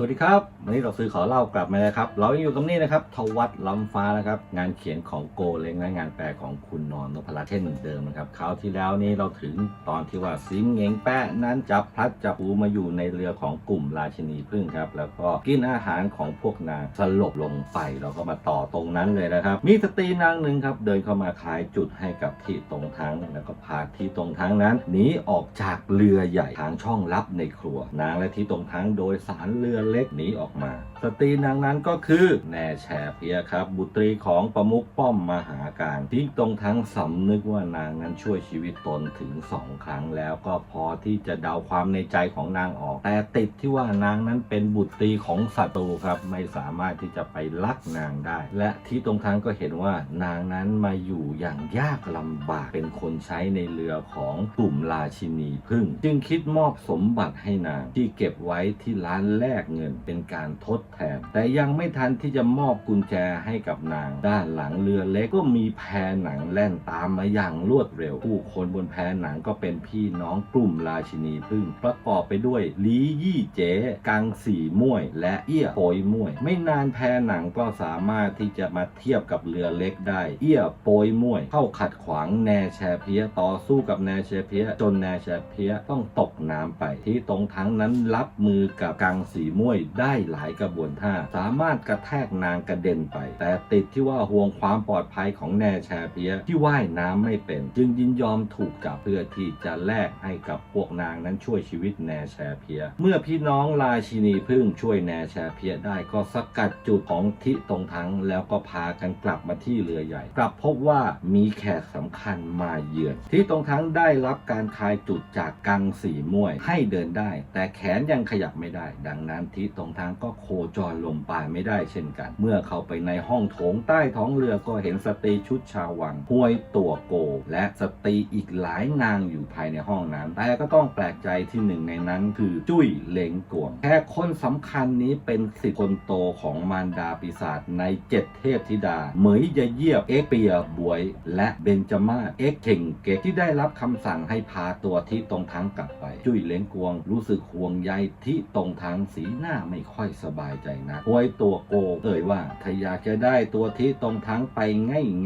สวัสดีครับ วันนี้เราซื้อขอเล่ากลับมาแล้วครับ เรายังอยู่กับนี่นะครับทวัตล้ำฟ้านะครับ งานเขียนของโกเล้งและงานแปลของคุณนอนนพรัตน์เช่นเหมือนเดิมนะครับคราวที่แล้วนี้เราถึงตอนที่ว่าซิงเงงแปะนั้นจับพลัดจับผลูมาอยู่ในเรือของกลุ่มราชินีพึ่งครับ แล้วก็กินอาหารของพวกนางสลบลงไปเราก็มาต่อตรงนั้นเลยนะครับ มีสตรีนางหนึ่งครับเดินเข้ามาคายจุดให้กับที่ตรงทั้งแล้วก็พาที่ตรงทั้งนั้นหนีออกจากเรือใหญ่ทางช่องลับในครัวนางและที่ตรงทั้งโดยสารเรือเล็กหนีออกมา สตรีนางนั้นก็คือแน่แชเพียครับ บุตรีของประมุขป้อมมหาการที่ตรงทั้งสำนึกว่านางนั้นช่วยชีวิตตนถึงสองครั้งแล้วก็พอที่จะเดาความในใจของนางออก แต่ติดที่ว่านางนั้นเป็นบุตรีของศัตรูครับไม่สามารถที่จะไปลักนางได้ และที่ตรงทั้งก็เห็นว่านางนั้นมาอยู่อย่างยากลำบากเป็นคนใช้ในเรือของกลุ่มราชินีพึ่ง จึงคิดมอบสมบัติให้นางที่เก็บไว้ที่ร้านแลกเงินเป็นการทดแทน แต่ยังไม่ทันที่จะมอบกุญแจให้กับนาง ด้านหลังเรือเล็กก็มีแพหนังแล่นตามมาอย่างรวดเร็ว ผู้คนบนแพหนังก็เป็นพี่น้องกลุ่มราชินีพึ่ง ประกอบไปด้วยลียี่เจ๋กังสีม่วย และเอี้ยโปยม่วย ไม่นานแพหนังก็สามารถที่จะมาเทียบกับเรือเล็กได้ เอี้ยโปยม่วย เข้าขัดขวางแนแชเพียต่อสู้กับแนแชเพียจนแนแชเพียต้องตกน้ำไปที่ตรงทั้งนั้นรับมือกับกังสีม่วยได้หลายกระบวนท่าสามารถกระแทกนางกระเด็นไป แต่ติดที่ว่าห่วงความปลอดภัยของแนแชเพียที่ว่ายน้ำไม่เป็น จึงยินยอมถูกจับเพื่อที่จะแลกให้กับพวกนางนั้นช่วยชีวิตแนแชเพีย เมื่อพี่น้องราชินีพึ่งช่วยแนแชเพียได้ก็สกัดจุดของทิตรงทั้งแล้วก็พากันกลับมาที่เรือใหญ่ กลับพบว่ามีแขกสำคัญมาเยือนที่ตรงทั้งได้รับการคลายจุดจากกังสีม่วยให้เดินได้ แต่แขนยังขยับไม่ได้ ดังนั้นที่ตรงทางก็โคจรลมปไม่ได้เช่นกัน เมื่อเข้าไปในห้องโถงใต้ท้องเรือก็เห็นสตรีชุดชาววังห้วยตัวโก และสตรีอีกหลายนางอยู่ภายในห้องนั้น แต่ก็ต้องแปลกใจที่หนึ่งในนั้นคือจุ้ยเหลงกวงแขกคนสำคัญนี้เป็นสิทธิคนโตของมารดาปีศาจในเจ็ดเทพธิดา เหมยยะเยียบเอ็กเปียบวย และเบนจามาเอ็กเข่งเกตที่ได้รับคำสั่งให้พาตัวที่ตรงทั้งกลับไป จุ้ยเหลงกวงรู้สึกห่วงใยที่ตรงทั้งสีหน้าไม่ค่อยสบายใจนะหวยตัวโกเอ่ยว่าถ้าอยากจะได้ตัวที่ตรงทั้งไป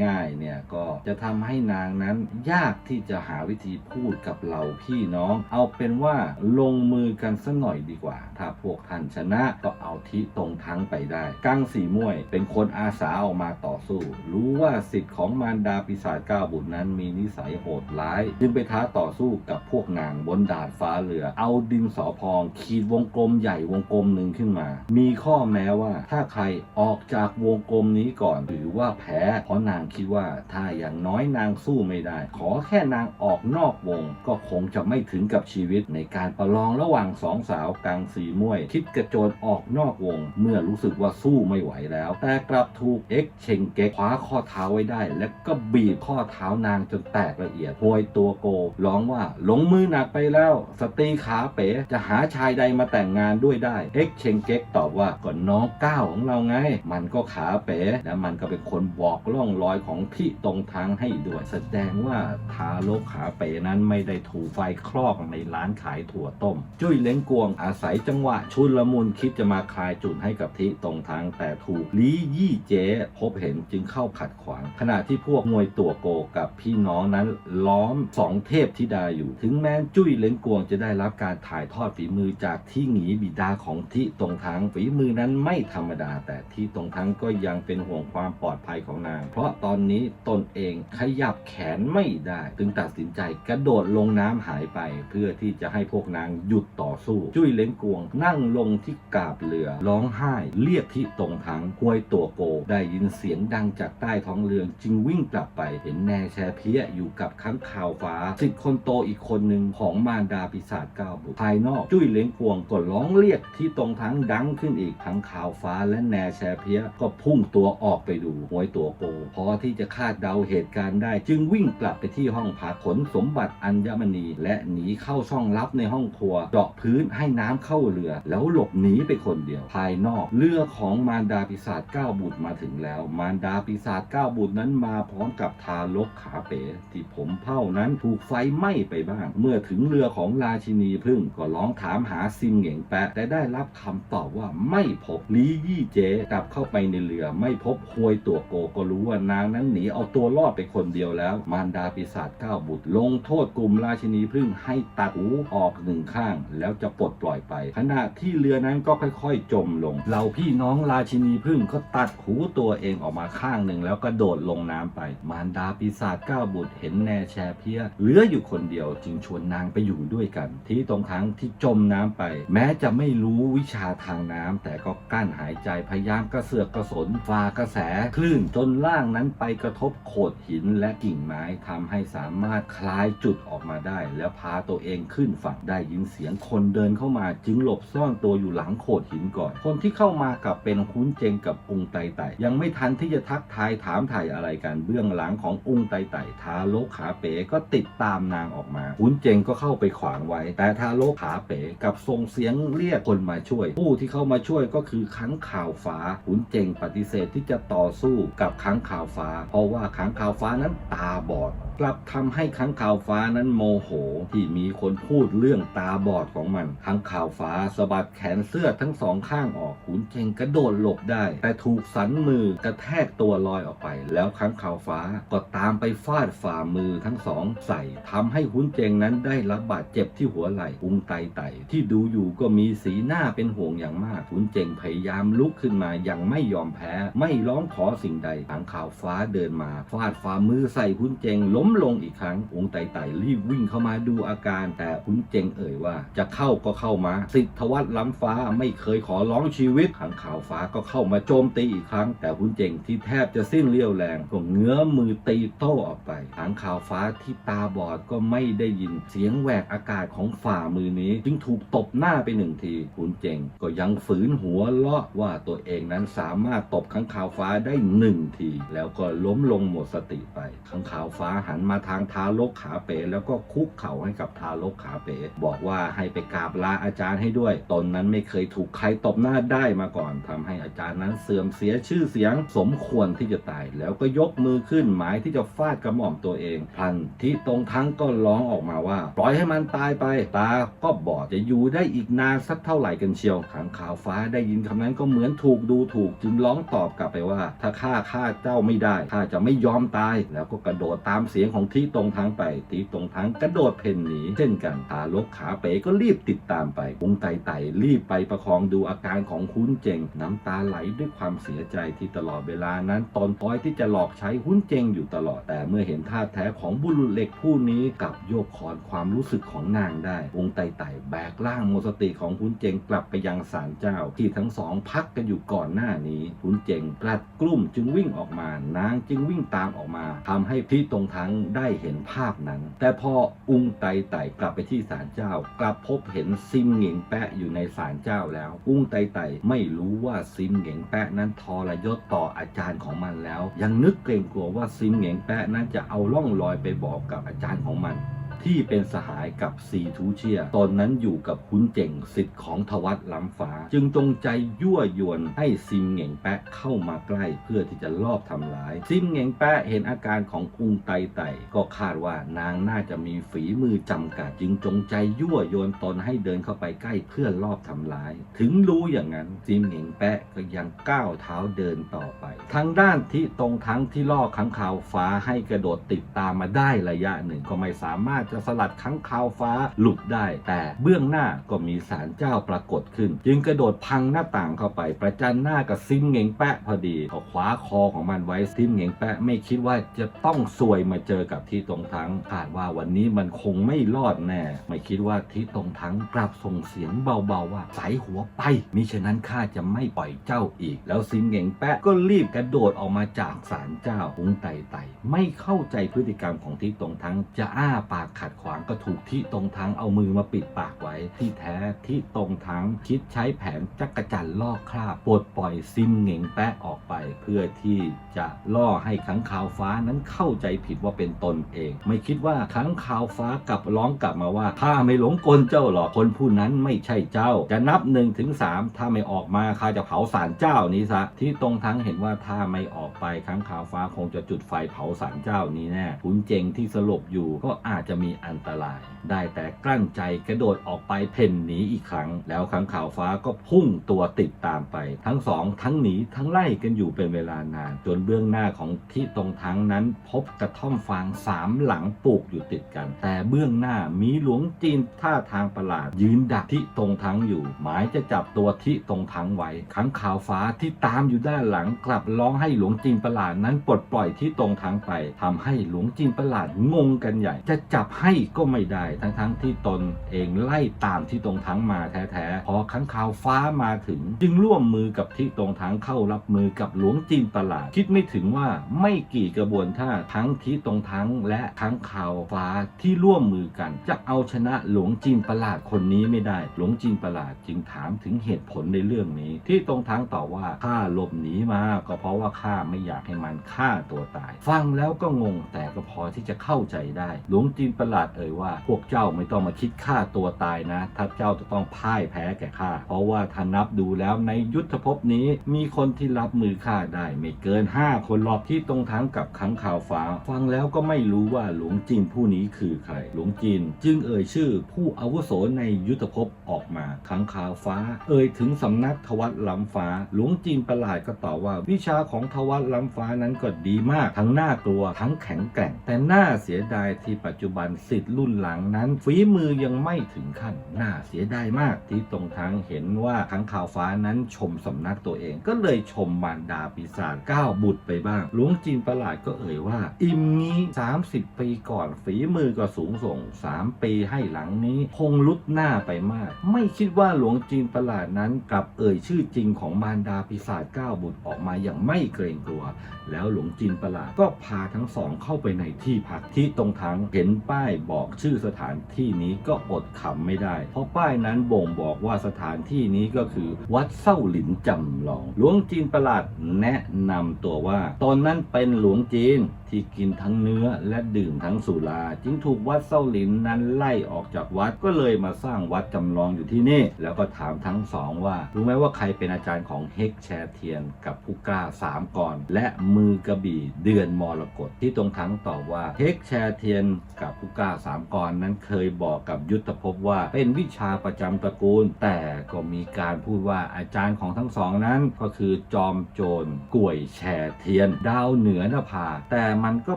ง่ายๆเนี่ยก็จะทำให้นางนั้นยากที่จะหาวิธีพูดกับเหล่าพี่น้อง เอาเป็นว่าลงมือกันสักหน่อยดีกว่า ถ้าพวกท่านชนะก็เอาที่ตรงทั้งไปได้กังสีม่วยเป็นคนอาสาออกมาต่อสู้ รู้ว่าสิทธิ์ของมารดาปีศาจก้าบุตรนั้นมีนิสัยโหดร้าย จึงไปท้าต่อสู้กับพวกนางบนดาดฟ้าเรือ เอาดินสอพอง ขีดวงกลมใหญ่วงกลมหนึ่งขึ้นมา มีข้อแม้ว่า ถ้าใครออกจากวงกลมนี้ก่อนถือว่าแพ้ เพราะนางคิดว่าถ้าอย่างน้อยนางสู้ไม่ได้ ขอแค่นางออกนอกวง ก็คงจะไม่ถึงกับชีวิตในการประลองระหว่างสองสาวกลางสีม่วย คิดกระโจนออกนอกวง เมื่อรู้สึกว่าสู้ไม่ไหวแล้ว แต่กลับถูกเอ็กเชงเก็กคว้าข้อเท้าไว้ได้ และก็บีบข้อเท้านางจนแตกละเอียดโวยตัวโกร้องว่าหลงมือหนักไปแล้ว สตรีขาเป๋จะหาชายใดมาแต่งงานด้วยได้ เอ็กเชงเก็กตอบว่าก็น้องก้าวของเราไง มันก็ขาเป๋และมันก็เป็นคนบอกร่องรอยของที่ตรงทางให้ด้วยแสดงว่าทารกขาเป๋นั้นไม่ได้ถูไฟคลอกในร้านขายถั่วต้ม จุ้ยเล้งกวงอาศัยจังหวะชุนละมุนคิดจะมาคลายจุดให้กับที่ตรงทางแต่ถูกลียี่เจ๊พบเห็นจึงเข้าขัดขวาง ขณะที่พวกมวยตัวโกกับพี่น้องนั้นล้อมสองเทพธิดาอยู่ ถึงแม้จุ้ยเล้งกวงจะได้รับการถ่ายทอดฝีมือจากที่หงีบิดาของที่ตรงทางฝีมือนั้นไม่ธรรมดา แต่ที่ตรงทางก็ยังเป็นห่วงความปลอดภัยของนาง เพราะตอนนี้ตนเองขยับแขนไม่ได้ จึงตัดสินใจกระโดดลงน้ำหายไป เพื่อที่จะให้พวกนางหยุดต่อสู้ จุ้ยเล้งกวง นั่งลงที่กาบเรือร้องไห้ เรียกที่ตรงทางควยตัวโก ได้ยินเสียงดังจากใต้ท้องเรือ จึงวิ่งกลับไปเห็นแน่แชเพียอยู่กับค้างข่าวฟ้าสิทธิ์คนโตอีกคนหนึ่งของมารดาปีศาจก้าบุตรภายนอก จุ้ยเล้งกวงก็ร้องเรียกที่ตรงทางดังขึ้นอีกทั้งข่าวฟ้าและแนแชเพียก็พุ่งตัวออกไปดูหวยตัวโกพอที่จะคาดเดาเหตุการณ์ได้ จึงวิ่งกลับไปที่ห้องพักขนสมบัติอัญมณี และหนีเข้าช่องลับในห้องครัวเจาะพื้นให้น้ำเข้าเรือ แล้วหลบหนีไปคนเดียว ภายนอกเรือของมารดาปีศาจเก้าบุตรมาถึงแล้ว มารดาปีศาจเก้าบุตรนั้นมาพร้อมกับทารกขาเป๋ ที่ผมเผ้านั้นถูกไฟไหม้ไปบ้าง เมื่อถึงเรือของราชินีพึ่งก็ร้องถามหาซิมเหง่งแปะแต่ได้รับคำตอบว่าไม่พบลียี่เจกลับเข้าไปในเรือ ไม่พบฮวยตัวโกก็รู้ว่านางนั้นหนีเอาตัวรอดไปคนเดียวแล้ว มารดาปีศาจเก้าบุตร ลงโทษกลุ่มราชินีพึ่งให้ตัดหูออกหนึ่งข้าง แล้วจะปลดปล่อยไป ขณะที่เรือนั้นก็ค่อยๆ จมลงเหล่าพี่น้องราชินีพึ่งก็ตัดหูตัวเองออกมาข้างหนึ่งแล้วกระโดดลงน้ำไป มารดาปีศาจเก้าบุตรเห็นแน่แชเพียเหลืออยู่คนเดียวจึงชวนนางไปอยู่ด้วยกัน ที่ตรงครั้งที่จมน้ำไป แม้จะไม่รู้วิชาทางน้ำแต่ก็กั้นหายใจพยายามกระเสือกกระสนฝ่ากระแสคลื่นจนล่างนั้นไปกระทบโขดหินและกิ่งไม้ทำให้สามารถคลายจุดออกมาได้ แล้วพาตัวเองขึ้นฝั่งได้ยินเสียงคนเดินเข้ามาจึงหลบซ่อนตัวอยู่หลังโขดหินก่อน คนที่เข้ามากับเป็นคุ้นเจงกับองค์ไตไตยังไม่ทันที่จะทักทายถามถ่ายอะไรกันเบื้องหลังขององค์ไตไตทาโลกขาเป๋ก็ติดตามนางออกมาคุ้นเจงก็เข้าไปขวางไว้ แต่ทาโลกขาเป๋กับส่งเสียงเรียกคนมาช่วย ผู้ที่เข้ามาช่วย่วยก็คือค้างข่าวฟ้าขุนเจงปฏิเสธที่จะต่อสู้กับค้างข่าวฟ้า เพราะว่าค้างข่าวฟ้านั้นตาบอดกลับทำให้ค้างข่าวฟ้านั้นโมโห ที่มีคนพูดเรื่องตาบอดของมันค้างข่าวฟ้าสะบัดแขนเสื้อทั้งสองข้างออกขุนเจงกระโดดหลบได้ แต่ถูกสันมือกระแทกตัวลอยออกไป แล้วค้างข่าวฟ้าก็ตามไปฟาดฝ่ามือทั้งสองใส่ทำให้ขุนเจงนั้นได้รับบาดเจ็บที่หัวไหล่อุงไตไตที่ดูอยู่ก็มีสีหน้าเป็นห่วงอย่างมากขุนเจงพยายามลุกขึ้นมายังไม่ยอมแพ้ ไม่ร้องขอสิ่งใดค้างข่าวฟ้าเดินมาฟาดฝ่ามือใส่ขุนเจงล้มลงอีกครั้งองค์ไตไตรีบวิ่งเข้ามาดูอาการ แต่ขุนเจงเอ่ยว่า จะเข้าก็เข้ามา สิทธวัฒน์ล้ำฟ้าไม่เคยขอร้องชีวิตขังข่าวฟ้าก็เข้ามาโจมตีอีกครั้ง แต่ขุนเจงที่แทบจะสิ้นเรี่ยวแรงก็เงื้อมือตีโต้ออกไปขังข่าวฟ้าที่ตาบอดก็ไม่ได้ยินเสียงแหวกอากาศของฝ่ามือนี้ จึงถูกตบหน้าไปหนึ่งทีขุนเจงก็ยังฝืนหัวเลาะว่าตัวเองนั้นสามารถตบขังข่าวฟ้าได้หนึ่งที แล้วก็ล้มลงหมดสติไปขังข่าวฟ้าหันมาทางทารกขาเป๋แล้วก็คุกเข่าให้กับทารกขาเป๋บอกว่าให้ไปกราบลาอาจารย์ให้ด้วย ตนนั้นไม่เคยถูกใครตบหน้าได้มาก่อนทำให้อาจารย์นั้นเสื่อมเสียชื่อเสียง สมควรที่จะตาย แล้วก็ยกมือขึ้นหมายที่จะฟาดกระหม่อมตัวเองพันที่ตรงทั้งก็ร้องออกมาว่า ปล่อยให้มันตายไป ตาก็บอดจะอยู่ได้อีกนานสักเท่าไหร่กันเชียวขังข่าวฟ้าได้ยินคำนั้นก็เหมือนถูกดูถูกจึงร้องตอบกลับไปว่า ถ้าข้าฆ่าเจ้าไม่ได้ข้าจะไม่ยอมตายแล้วก็กระโดดตามเสียงของที่ตรงทั้งไปทีตรงทั้งกระโดดเพ่นหนี เช่นกันทารกขาเป๋ก็รีบติดตามไปปุงไตไตรีบไปประคองดูอาการของคุ้นเจงน้ำตาไหลด้วยความเสียใจที่ตลอดเวลานั้นตนคอยที่จะหลอกใช้หุ้นเจงอยู่ตลอด แต่เมื่อเห็นท่าแท้ของบุรุษเหล็กผู้นี้กับโยกคอนความรู้สึกของนางได้วงไตไตแบกร่างหมดสติของหุ้นเจงกลับไปยังศาลเจ้า ที่ทั้งสองพักกันอยู่ก่อนหน้านี้หุ้นเจงกลัดกลุ่มจึงวิ่งออกมานางจึงวิ่งตามออกมาทำให้พี่ตรงทั้งได้เห็นภาพนั้น แต่พออุงไตไตกลับไปที่ศาลเจ้า กลับพบเห็นซิมเหงแปะอยู่ในศาลเจ้าแล้ว อุงไตไตไม่รู้ว่าซิมเหงแปะนั้นทรยศต่ออาจารย์ของมันแล้ว ยังนึกเกรงกลัวว่าซิมเหงแปะนั้นจะเอาล่องลอยไปบอกกับอาจารย์ของมัน ที่เป็นสหายกับซีทูเชีย ตอนนั้นอยู่กับคุณเจ๋งสิทธิ์ของทวัตล้ำฟ้า จึงจงใจยั่วยวนให้ซิมเหง่งแปะเข้ามาใกล้เพื่อที่จะลอบทำร้าย ซิมเหง่งแปะเห็นอาการของอุงไตไตก็คาดว่านางน่าจะมีฝีมือจำกัด จึงจงใจยั่วยวนตนให้เดินเข้าไปใกล้เพื่อลอบทำร้าย ถึงรู้อย่างนั้นซิมเหง่งแปะก็ยังก้าวเท้าเดินต่อไป ทางด้านที่ตรงทั้งที่ล่อขังข่าวฟ้าให้กระโดดติดตามมาได้ระยะหนึ่งก็ไม่สามารถจะสลัดขังข่าวฟ้าหลุดได้ แต่เบื้องหน้าก็มีสารเจ้าปรากฏขึ้น จึงกระโดดพังหน้าต่างเข้าไป ประจันหน้ากับซิมเหงแปะพอดีก็คว้าคอของมันไว้ซิมเหงแปะไม่คิดว่าจะต้องซวยมาเจอกับที่ตรงทั้งคาดว่าวันนี้มันคงไม่รอดแน่ ไม่คิดว่าที่ตรงทั้งกลับส่งเสียงเบาๆว่าใส่หัวไปมิฉะนั้นข้าจะไม่ปล่อยเจ้าอีก แล้วซิมเหงแปะก็รีบกระโดดออกมาจากศาลเจ้าหุงไตไตไม่เข้าใจพฤติกรรมของที่ตรงทั้งจะอ้าปากขัดขวางก็ถูกที่ตรงทั้งเอามือมาปิดปากไว้ ที่แท้ที่ตรงทั้งคิดใช้แผนจักรจันลอกคราบปลดปล่อยซิมเหง่งแปะออกไป เพื่อที่จะล่อให้ขังข่าวฟ้านั้นเข้าใจผิดว่าเป็นตนเอง ไม่คิดว่าขังข่าวฟ้ากลับร้องกลับมาว่าข้าไม่หลงกลเจ้าหรอกคนผู้นั้นไม่ใช่เจ้า จะนับ1นถึงสถ้าไม่ออกมาข้าจะเผาศาลเจ้านี้ซะที่ตรงทั้งเห็นว่าถ้าไม่ออกไปขังข่าวฟ้าคงจะจุดไฟเผาศาลเจ้านี้แน่ขุนเจงที่สลบอยู่ก็อาจจะมีอันตราย ได้แต่กลั้นใจกระโดดออกไปเพ่นหนีอีกครั้ง แล้วขังข่าวฟ้าก็พุ่งตัวติดตามไป ทั้งสองทั้งหนีทั้งไล่กันอยู่เป็นเวลานาน จนเบื้องหน้าของที่ตรงทั้งนั้น พบกระท่อมฟางสามหลังปลูกอยู่ติดกัน แต่เบื้องหน้ามีหลวงจีนท่าทางประหลาด ยืนดักที่ตรงทั้งอยู่ หมายจะจับตัวที่ตรงทั้งไว้ขังข่าวฟ้าที่ตามอยู่ด้านหลังกลับร้องให้หลวงจีนประหลาดนั้นปลดปล่อยที่ตรงทั้งไปทำให้หลวงจีนประหลาดงงกันใหญ่ จะจับให้ก็ไม่ได้ทั้งๆที่ตนเองไล่ตามที่ตรงทั้งมาแท้ๆพอขังข่าวฟ้ามาถึง จึงร่วมมือกับที่ตรงทั้งเข้ารับมือกับหลวงจีนประหลาด คิดไม่ถึงว่าไม่กี่กระบวนท่าทั้งที่ตรงทั้งและทั้งข่าวฟ้าที่ร่วมมือกัน จะเอาชนะหลวงจีนประหลาดคนนี้ไม่ได้ หลวงจีนประหลาดจึงถามถึงเหตุผลในเรื่องนี้ ที่ตรงทั้งตอบว่าข้าหลบหนีมาก็เพราะว่าข้าไม่อยากให้มันฆ่าตัวตาย ฟังแล้วก็งงแต่ก็พอที่จะเข้าใจได้ หลวงจีนประหลาดเอ่ยว่า พวกเจ้าไม่ต้องมาคิดฆ่าตัวตายนะ ถ้าเจ้าจะต้องพ่ายแพ้แก่ข้า เพราะว่าถ้านับดูแล้วในยุทธภพนี้มีคนที่รับมือข้าได้ ไม่เกิน 5 คนหรอกที่ตรงทั้งกับขังข่าวฟ้า ฟังแล้วก็ไม่รู้ว่าหลวงจีนผู้นี้คือใคร หลวงจีนจึงเอ่ยชื่อผู้อาวุโสในยุทธภพออกมาขังข่าวฟ้า เอ่ยถึงสำนักทวัตล้ำฟ้า หลวงจีนประหลาดก็ตอบว่า วิชาของทวัตล้ำฟ้านั้นก็ดีมาก ทั้งน่ากลัวทั้งแข็งแกร่ง แต่น่าเสียดายที่ปัจจุบันสิทธิ์รุ่นหลังนั้น ฝีมือยังไม่ถึงขั้นน่าเสียดายมากที่ตรงทั้งเห็นว่าขังข่าวฟ้านั้นชมสำนักตัวเอง ก็เลยชมมารดาปีศาจก้าวบุตรไปบ้างหลวงจีนประหลาดก็เอ่ยว่า อิมนี้ 30 ปีก่อนฝีมือก็สูงส่ง 3 ปีให้หลังนี้ คงลุดหน้าไปมาก ไม่คิดว่าหลวงจีนประหลาดนั้นกลับเอ่ยชื่อจริงของมารดาปีศาจก้าวบุตรออกมาอย่างไม่เกรงกลัว แล้วหลวงจีนประหลาดก็พาทั้งสองเข้าไปในที่พักที่ตรงทั้งเห็นป้ายบอกชื่อสถานที่นี้ก็อดขำไม่ได้ เพราะป้ายนั้นบ่งบอกว่าสถานที่นี้ก็คือ วัดเส้าหลินจำลอง หลวงจีนประหลาดแนะนำตัวว่า ตอนนั้นเป็นหลวงจีน ที่กินทั้งเนื้อและดื่มทั้งสุรา จึงถูกวัดเส้าหลินนั้นไล่ออกจากวัดก็เลยมาสร้างวัดจำลองอยู่ที่นี่ แล้วก็ถามทั้งสองว่า รู้ไหมว่าใครเป็นอาจารย์ของเฮกแชเทียน กับผู้กล้าสามกรและมือกระบี่เดือนมรกตที่ตรงทั้งตอบว่าเฮกแชเทียน กับผู้กล้าสามกรนั้นเคยบอกกับยุทธภพว่าเป็นวิชาประจำตระกูล แต่ก็มีการพูดว่าอาจารย์ของทั้งสองนั้นก็คือจอมโจรก่วยแชเทียน ดาวเหนือนภาแต่มันก็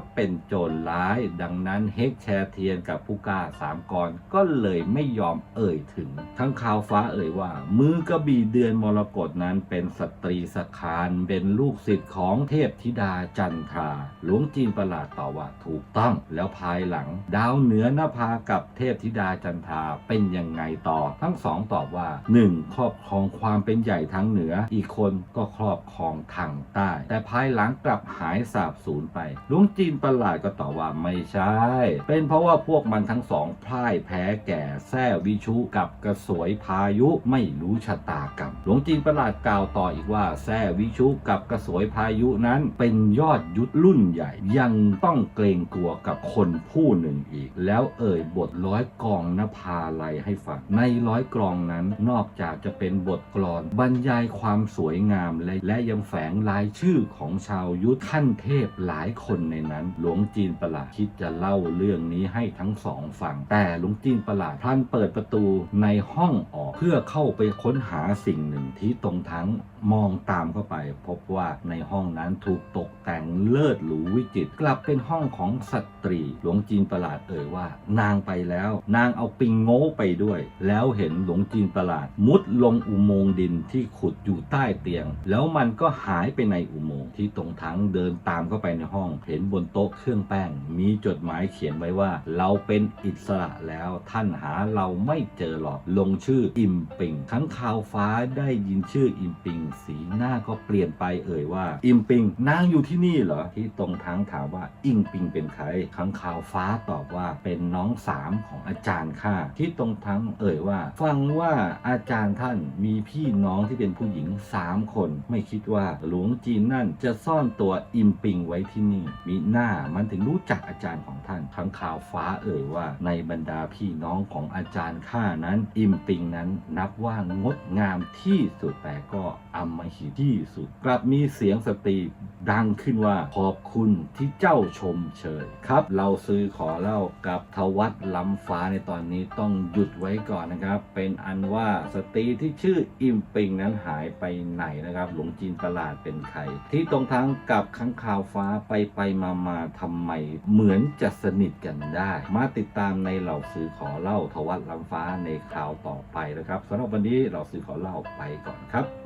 เป็นโจรร้าย ดังนั้นเฮกแชร์เทียนกับผู้กล้าสามกรก็เลยไม่ยอมเอ่ยถึง ทั้งข่าวฟ้าเอ่ยว่า มือกระบี่เดือนมรกตนั้นเป็นสตรีสคารเป็นลูกศิษย์ของเทพธิดาจันทรา หลวงจีนประหลาดต่อว่าถูกต้องแล้วภายหลัง ดาวเหนือนภากับเทพธิดาจันทราเป็นยังไงต่อ ทั้งสองตอบว่า 1. ครอบครองความเป็นใหญ่ทางเหนือ อีกคนก็ครอบครองทางใต้ แต่ภายหลังกลับหายสาบสูญไปลวงจีนประหลาดก็ตอบว่าไม่ใช่ เป็นเพราะว่าพวกมันทั้งสองพ่ายแพ้แก่แท้วิชุกับกระสวยพายุไม่รู้ชะตากรรมหลวงจีนประหลาดกล่าวต่ออีกว่าแท้วิชุกับกระสวยพายุนั้นเป็นยอดยุทธรุ่นใหญ่ ยังต้องเกรงกลัวกับคนผู้หนึ่งอีก แล้วเอ่ยบทร้อยกองนภาลัยให้ฟังในร้อยกรองนั้นนอกจากจะเป็นบทกลอน บรรยายความสวยงามและและยังแฝงรายชื่อของชาวยุทธขั้นเทพหลายคนในนั้น หลวงจีนประหลาดคิดจะเล่าเรื่องนี้ให้ทั้งสองฟัง แต่หลวงจีนประหลาดท่านเปิดประตูในห้องออกเพื่อเข้าไปค้นหาสิ่งหนึ่งที่ตรงทั้ง มองตามเข้าไป พบว่าในห้องนั้นถูกตกแต่งเลิศหรูวิจิตรกลับเป็นห้องของสตรี หลวงจีนประหลาดเอ่ยว่า นางไปแล้ว นางเอาปิงโง่ไปด้วย แล้วเห็นหลวงจีนประหลาด มุดลงอุโมงค์ดินที่ขุดอยู่ใต้เตียง แล้วมันก็หายไปในอุโมงค์ที่ตรงทั้งเดินตามเข้าไปในห้อง เห็นบนโต๊ะเครื่องแป้ง มีจดหมายเขียนไว้ว่า เราเป็นอิสระแล้วท่านหาเราไม่เจอหรอกลงชื่ออิมปิงขังข่าวฟ้าได้ยินชื่ออิมปิงสีหน้าก็เปลี่ยนไปเอ่ยว่า อิมปิงนางอยู่ที่นี่เหรอ ที่ตรงทั้งถามว่าอิงปิงเป็นใครข้างข่าวฟ้าตอบว่าเป็นน้องสามของอาจารย์ข้าที่ตรงทั้งเอ่ยว่า ฟังว่าอาจารย์ท่านมีพี่น้องที่เป็นผู้หญิงสามคน ไม่คิดว่าหลวงจีนนั่นจะซ่อนตัวอิมปิงไว้ที่นี่ มีหน้ามันถึงรู้จักอาจารย์ของท่านข้างข่าวฟ้าเอ่ยว่า ในบรรดาพี่น้องของอาจารย์ข้านั้น อิมปิงนั้นนับว่างดงามที่สุดแต่ก็ อำมหิตที่สุด กลับมีเสียงสตรีดังขึ้นว่าขอบคุณที่เจ้าชมเชยครับ เราซื้อขอเล่ากับทวัตล้ำฟ้าในตอนนี้ต้องหยุดไว้ก่อนนะครับ เป็นอันว่าสตรีที่ชื่ออิมปิงนั้นหายไปไหนนะครับ หลวงจีนประหลาดเป็นใคร ที่ตรงทั้งกับข้างข่าวฟ้าไปไปมามาทำไมเหมือนจะสนิทกันได้ มาติดตามในเหล่าซื้อขอเล่าทวัตล้ำฟ้าในคราวต่อไปนะครับสำหรับวันนี้เราซื้อขอเล่าไปก่อนครับ